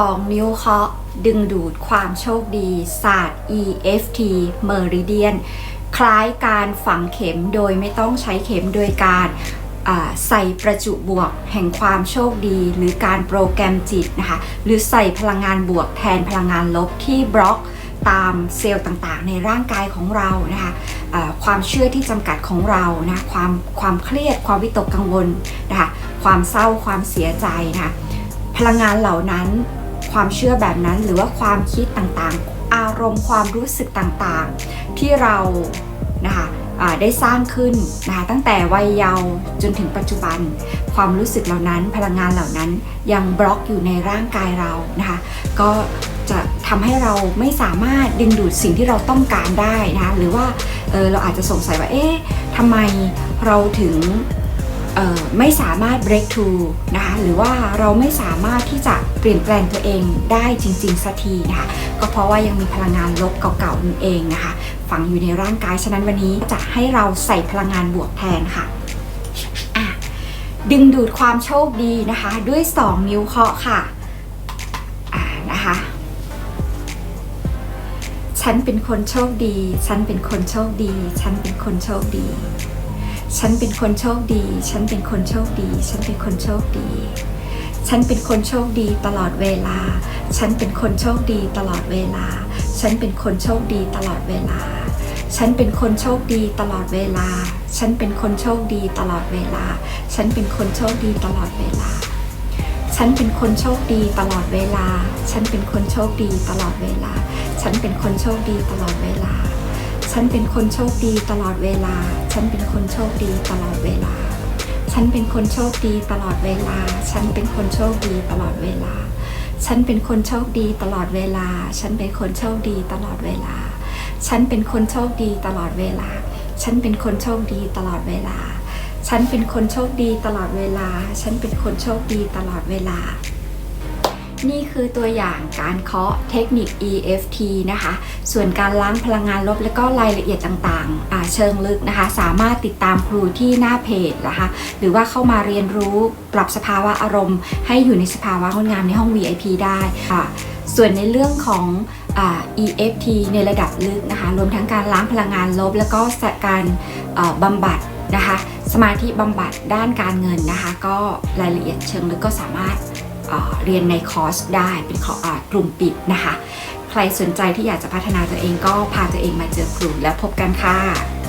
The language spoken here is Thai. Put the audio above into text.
2 นิ้วเคาะดึงดูดความโชคดี ศาสตร์ EFT Meridian คล้ายการฝังเข็มโดยไม่ต้องใช้เข็มโดยการใส่ประจุบวกแห่งความโชคดี หรือการโปรแกรมจิตนะคะ หรือใส่พลังงานบวกแทนพลังงานลบที่บล็อกตามเซลล์ต่างๆ ในร่างกายของเรานะคะอ่าความเชื่อที่จำกัดของเรานะความความเครียดความวิตกกังวลนะคะความเศร้าความเสียใจนะคะพลังงานเหล่านั้น ความเชื่อแบบนั้น หรือว่าความคิดต่างๆ อารมณ์ความรู้สึกต่างๆ ที่เรานะคะได้สร้างขึ้นนะคะตั้งแต่วัยเยาว์จนถึงปัจจุบัน ความรู้สึกเหล่านั้นพลังงานเหล่านั้นยังบล็อกอยู่ในร่างกายเรานะคะก็จะทำให้เราไม่สามารถดึงดูดสิ่งที่เราต้องการได้นะคะหรือว่าเออเราอาจจะสงสัยว่าเอ๊ะทำไมเราถึง ไม่สามารถ break through นะคะหรือว่าเราไม่สามารถที่จะเปลี่ยนแปลงตัวเองได้จริง ๆ สักทีนะคะก็เพราะว่ายังมีพลังงานลบเก่าๆนั่นเองนะคะฝังอยู่ในร่างกายฉะนั้นวันนี้จะให้เราใส่พลังงานบวกแทนค่ะดึงดูดความโชคดีนะคะ ด้วย 2 นิ้วเคาะค่ะอ่านะคะ ฉันเป็นคนโชคดี ฉันเป็นคนโชคดี ฉันเป็นคนโชคดี ฉันเป็นคนโชคดี ฉันเป็นคนโชคดี ฉันเป็นคนโชคดี ฉันเป็นคนโชคดีตลอดเวลา ฉันเป็นคนโชคดีตลอดเวลา ฉันเป็นคนโชคดีตลอดเวลา ฉันเป็นคนโชคดีตลอดเวลา ฉันเป็นคนโชคดีตลอดเวลา ฉันเป็นคนโชคดีตลอดเวลา ฉันเป็นคนโชคดีตลอดเวลา ฉันเป็นคนโชคดีตลอดเวลา ฉันเป็นคนโชคดีตลอดเวลา ฉันเป็นคนโชคดีตลอดเวลา ฉันเป็นคนโชคดีตลอดเวลา ฉันเป็นคนโชคดีตลอดเวลา ฉันเป็นคนโชคดีตลอดเวลา ฉันเป็นคนโชคดีตลอดเวลา ฉันเป็นคนโชคดีตลอดเวลา ฉันเป็นคนโชคดีตลอดเวลา ฉันเป็นคนโชคดีตลอดเวลา ฉันเป็นคนโชคดีตลอดเวลา ฉันเป็นคนโชคดีตลอดเวลา นี่คือตัวอย่างการเคาะเทคนิค EFT นะคะ ส่วนการล้างพลังงานลบและก็รายละเอียดต่างๆ เชิงลึกนะคะ สามารถติดตามครูที่หน้าเพจนะคะ หรือว่าเข้ามาเรียนรู้ปรับสภาวะอารมณ์ ให้อยู่ในสภาวะงดงามในห้อง VIP ได้ค่ะส่วนในเรื่องของอ EFT ในระดับลึกนะคะ รวมทั้งการล้างพลังงานลบ แล้วก็การบำบัดนะคะ สมาธิบำบัดด้านการเงินนะคะ ก็รายละเอียดเชิงลึกก็สามารถ เเรียนในคอร์สได้เป็นขออกลุ่มปิดนะคะ ใครสนใจที่อยากจะพัฒนาตัวเองก็พาตัวเองมาเจอครูแล้วพบกันค่ะ